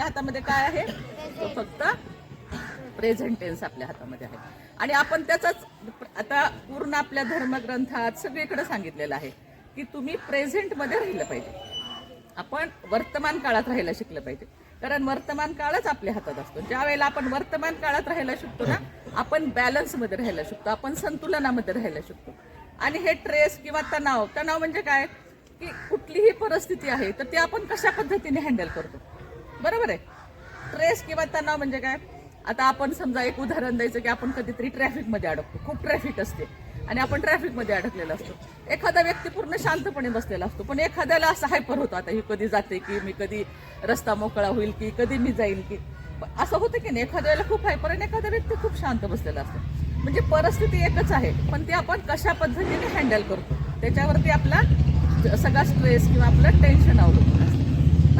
आपल्या हातामध्ये काय आहे? तो फक्त प्रेझेंट टेन्स आपल्या हातामध्ये आहे. आणि आपण त्याचाच आता पूर्ण आपल्या धर्मग्रंथात सगळीकडे सांगितलेलं आहे की तुम्ही प्रेझेंटमध्ये राहिलं पाहिजे. आपण वर्तमान काळात राहायला शिकलं पाहिजे. कारण वर्तमान काळच आपल्या हातात असतो. ज्या वेळेला आपण वर्तमान काळात राहायला शिकतो ना आपण बॅलन्समध्ये राहायला शिकतो. आपण संतुलनामध्ये राहायला शिकतो. आणि हे ट्रेस किंवा तणाव तणाव म्हणजे काय? की कुठलीही परिस्थिती आहे तर ती आपण कशा पद्धतीने हँडल करतो? बरोबर आहे. ट्रेस किंवा तणाव म्हणजे काय? आता आपण समजा एक उदाहरण द्यायचं की आपण कधीतरी ट्रॅफिकमध्ये अडकतो. खूप ट्रॅफिक असते. आणि आपण ट्रॅफिकमध्ये अडकलेला असतो. एखादा व्यक्ती पूर्ण शांतपणे बसलेला असतो. पण एखाद्याला असं हायपर होतं आता ही कधी जाते की मी कधी रस्ता मोकळा होईल की कधी मी जाईल की. असं होतं की नाही एखाद्या वेळेला खूप हायपर आणि एखादा व्यक्ती खूप शांत बसलेला असतो. म्हणजे परिस्थिती एकच आहे. पण ती आपण कशा पद्धतीने हँडल करतो? त्याच्यावरती आपला सगळा स्ट्रेस किंवा आपलं टेन्शन आवडतो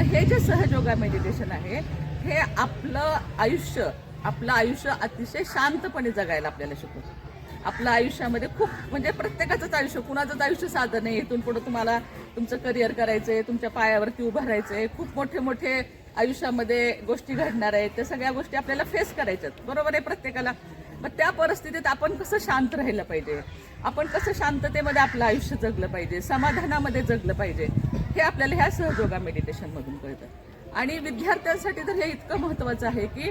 मग हे जे सहजोगा मेडिटेशन आहे हे आपलं आयुष्य आपलं आयुष्य अतिशय शांतपणे जगायला आपल्याला शिकवतं. आपलं आयुष्यामध्ये खूप म्हणजे प्रत्येकाचंच आयुष्य कुणाचंच आयुष्य साधं नाही. इथून पुढं तुम्हाला तुमचं करिअर आहे तुमच्या पायावरती उभं आहे खूप मोठे मोठे आयुष्यामध्ये गोष्टी घडणार आहेत. त्या सगळ्या गोष्टी आपल्याला फेस करायच्यात. बरोबर आहे प्रत्येकाला. मग त्या परिस्थितीत आपण कसं शांत राहिलं पाहिजे? आपण कसं शांततेमध्ये आपलं आयुष्य जगलं पाहिजे? समाधानामध्ये जगलं पाहिजे? हे आपल्याला ह्या सहयोगा मेडिटेशन मधून कळतं. आणि विद्यार्थ्यांसाठी तर हे इतकं महत्वाचं आहे की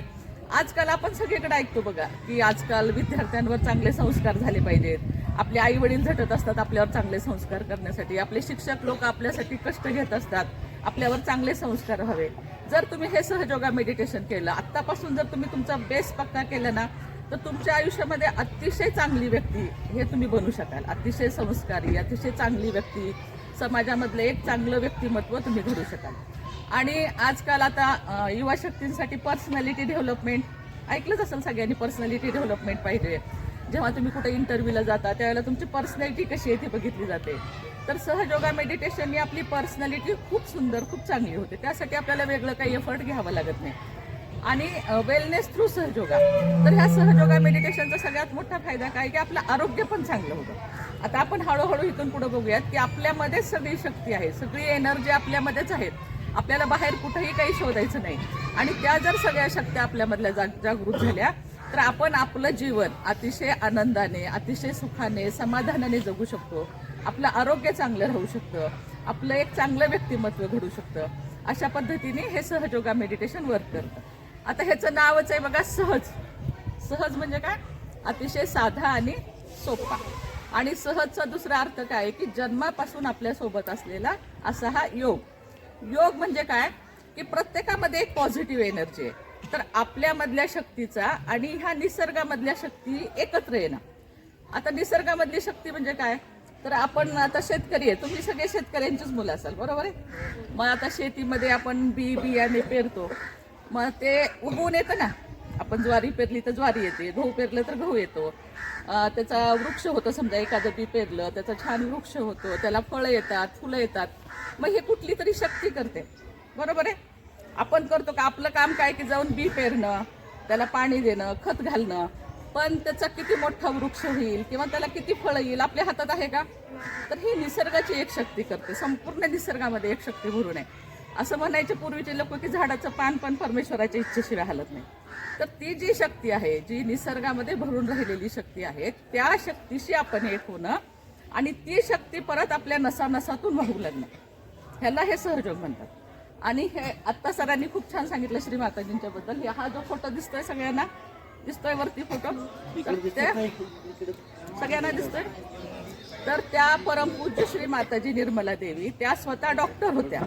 आजकाल आपण सगळीकडे ऐकतो बघा की आजकाल विद्यार्थ्यांवर चांगले संस्कार झाले पाहिजेत. आपले आई वडील झटत असतात आपल्यावर चांगले संस्कार करण्यासाठी. आपले शिक्षक लोक आपल्यासाठी कष्ट घेत असतात आपल्यावर चांगले संस्कार हवे. जर तुम्ही हे सहजोगा मेडिटेशन केलं आत्तापासून जर तुम्ही तुमचा बेस पक्का केला ना तर तुमच्या आयुष्यामध्ये अतिशय चांगली व्यक्ती हे तुम्ही बनू शकाल. अतिशय संस्कारी अतिशय चांगली व्यक्ती समाजामधलं एक चांगलं व्यक्तिमत्व तुम्ही घडू शकाल. आणि आजकाल आता युवा शक्तींसाठी पर्सनॅलिटी डेव्हलपमेंट ऐकलंच असेल सगळ्यांनी पर्सनॅलिटी डेव्हलपमेंट पाहिजे. जेव्हा तुम्ही कुठे इंटरव्ह्यूला जाता त्यावेळेला तुमची पर्सनॅलिटी कशी आहे ती बघितली जाते. तर सहयोगा मेडिटेशनने आपली पर्सनॅलिटी खूप सुंदर खूप चांगली होते. त्यासाठी आपल्याला वेगळं काही एफर्ट घ्यावं लागत नाही. आणि वेलनेस थ्रू सहजोगा तर ह्या सहयोगा मेडिटेशनचा सगळ्यात मोठा फायदा काय की आपलं आरोग्य पण चांगलं होतं. आता आपण हळूहळू इथून पुढे बघूयात की आपल्यामध्येच सगळी शक्ती आहे सगळी एनर्जी आपल्यामध्येच आहेत आपल्याला बाहेर कुठेही काही शोधायचं नाही. आणि त्या जर सगळ्या शक्त्या आपल्यामधल्या जाग जागृत झाल्या तर आपण आपलं जीवन अतिशय आनंदाने अतिशय सुखाने समाधानाने जगू शकतो. आपलं आरोग्य चांगलं राहू शकतं. आपलं एक चांगलं व्यक्तिमत्व घडू शकतं. अशा पद्धतीने हे सहयोगा मेडिटेशन वर्क करतं. आता ह्याचं नावच आहे बघा सहज. सहज म्हणजे काय? अतिशय साधा आणि सोपा. आणि सहजचा दुसरा अर्थ काय आहे की जन्मापासून आपल्यासोबत असलेला असा हा योग. योग म्हणजे काय? की प्रत्येकामध्ये एक पॉझिटिव्ह एनर्जी आहे. तर आपल्यामधल्या शक्तीचा आणि ह्या निसर्गामधल्या शक्ती एकत्र येणं. आता निसर्गामधली शक्ती म्हणजे काय? तर आपण आता शेतकरी आहे. तुम्ही सगळे शेतकऱ्यांचीच मुलं असाल बरोबर आहे? मग आता शेतीमध्ये आपण बी बियाणे पेरतो. मग ते उगवून येतं ना. आपण ज्वारी पेरली तर ज्वारी येते गहू पेरलं तर गहू येतो. त्याचा वृक्ष होतो समजा एखादं बी पेरलं त्याचा छान वृक्ष होतो त्याला फळं येतात फुलं येतात. मग हे कुठली तरी शक्ती करते. बरोबर आहे? आपण करतो का आपलं काम काय की जाऊन बी पेरणं त्याला पाणी देणं खत घालणं. पण त्याचा किती मोठा वृक्ष होईल किंवा त्याला किती फळं येईल आपल्या हातात आहे का? तर ही निसर्गाची एक शक्ती करते. संपूर्ण निसर्गामध्ये एक शक्ती भरून आहे. असं म्हणायचे पूर्वीचे लोक की झाडाचं पान पण परमेश्वराच्या इच्छेशिवाय हालत नाही. तर ती जी शक्ती आहे जी निसर्गामध्ये भरून राहिलेली शक्ती आहे त्या शक्तीशी आपण एक होणं आणि ती शक्ती परत आपल्या नसा नसातून वाहू लागणं. ह्याला हे सहयोग म्हणतात. आणि हे आत्ता सरांनी खूप छान सांगितलं श्री माताजींच्या बद्दल. हा जो फोटो दिसतोय सगळ्यांना दिसतोय वरती फोटो? सगळ्यांना दिसतोय? तर त्या परमपूज्य श्री माताजी निर्मला देवी त्या स्वतः डॉक्टर होत्या.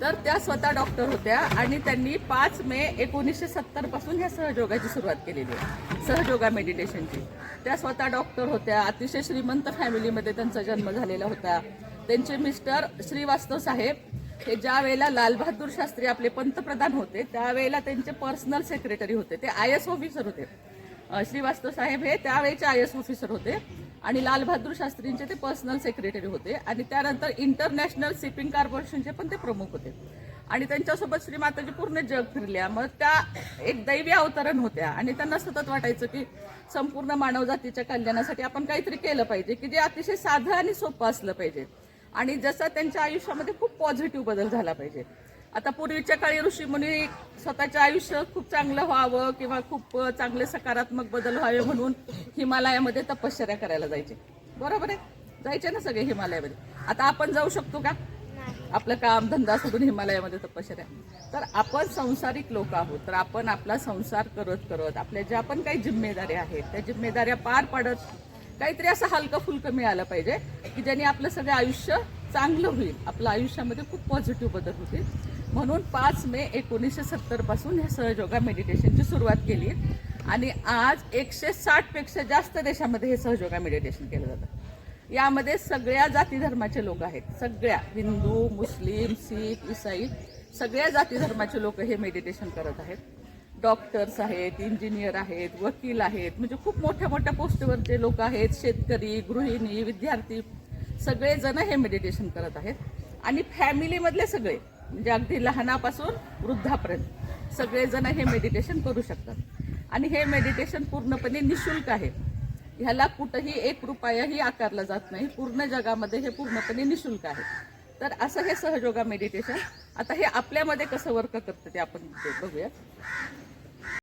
तर त्या स्वतः डॉक्टर होत्या आणि त्यांनी पाच मे एकोणीसशे सत्तरपासून ह्या सहयोगाची सुरुवात केलेली आहे. सहयोगा मेडिटेशनची त्या स्वतः डॉक्टर होत्या अतिशय श्रीमंत फॅमिलीमध्ये त्यांचा जन्म झालेला होता. त्यांचे मिस्टर श्रीवास्तव साहेब हे ज्या वेळेला लालबहादूर शास्त्री आपले पंतप्रधान होते त्यावेळेला त्यांचे पर्सनल सेक्रेटरी होते. ते आय एस ऑफिसर होते. श्रीवास्तव साहेब हे त्यावेळेचे आय एस ऑफिसर होते. आणि लालबहादूर शास्त्रींचे ते पर्सनल सेक्रेटरी होते. आणि त्यानंतर इंटरनॅशनल शिपिंग कॉर्पोरेशनचे पण ते प्रमुख होते. आणि त्यांच्यासोबत श्री माताजी पूर्ण जग फिरल्या. मग त्या एक दैवी अवतरण होत्या. आणि त्यांना सतत वाटायचं की संपूर्ण मानवजातीच्या कल्याणासाठी आपण काहीतरी केलं पाहिजे की जे अतिशय साधं आणि सोपं असलं पाहिजे. आणि जसं त्यांच्या आयुष्यामध्ये खूप पॉझिटिव्ह बदल झाला पाहिजे. आता पूर्वीच्या काळी ऋषीमुनी स्वतःचं आयुष्य खूप चांगलं व्हावं किंवा खूप चांगले सकारात्मक बदल व्हावे म्हणून हिमालयामध्ये तपश्चर्या करायला जायचे. बरोबर आहे? जायचे ना सगळे हिमालयामध्ये. आता आपण जाऊ शकतो का? आपलं काम धंदा सोडून हिमालयामध्ये तपश्चर्या. तर आपण संसारिक लोक आहोत. तर आपण आपला संसार करत करत आपल्या ज्या पण काही जिम्मेदाऱ्या आहेत त्या जिम्मेदाऱ्या पार पाडत काहीतरी असं हलकं फुलकं मिळालं पाहिजे की ज्याने आपलं सगळं आयुष्य चांगलं होईल. आपलं आयुष्यामध्ये खूप पॉझिटिव्ह बदल होतील. म्हणून पाच मे एकोणीसशे सत्तरपासून ह्या सहयोगा मेडिटेशनची सुरुवात केली. आणि आज एकशे साठपेक्षा जास्त देशामध्ये हे सहयोगा मेडिटेशन केलं जातं. यामध्ये सगळ्या जाती धर्माचे लोक आहेत. सगळ्या हिंदू मुस्लिम सिख इसाई सगळ्या जाती धर्माचे लोक हे मेडिटेशन करत आहेत. डॉक्टर्स आहेत इंजिनियर आहेत वकील आहेत म्हणजे खूप मोठ्या मोठ्या पोस्टवरचे लोक आहेत शेतकरी गृहिणी विद्यार्थी सगळेजण हे मेडिटेशन करत आहेत. आणि फॅमिलीमधले सगळे म्हणजे अगदी लहानापासून वृद्धापर्यंत. सगळेजण हे मेडिटेशन करू शकतात. आणि हे मेडिटेशन पूर्णपणे निशुल्क आहे. ह्याला कुठंही एक रुपयाही आकारला जात नाही. पूर्ण जगामध्ये हे पूर्णपणे निशुल्क आहे. तर असं हे सहयोगा मेडिटेशन आता हे आपल्यामध्ये कसं वर्क करतं ते आपण बघूया.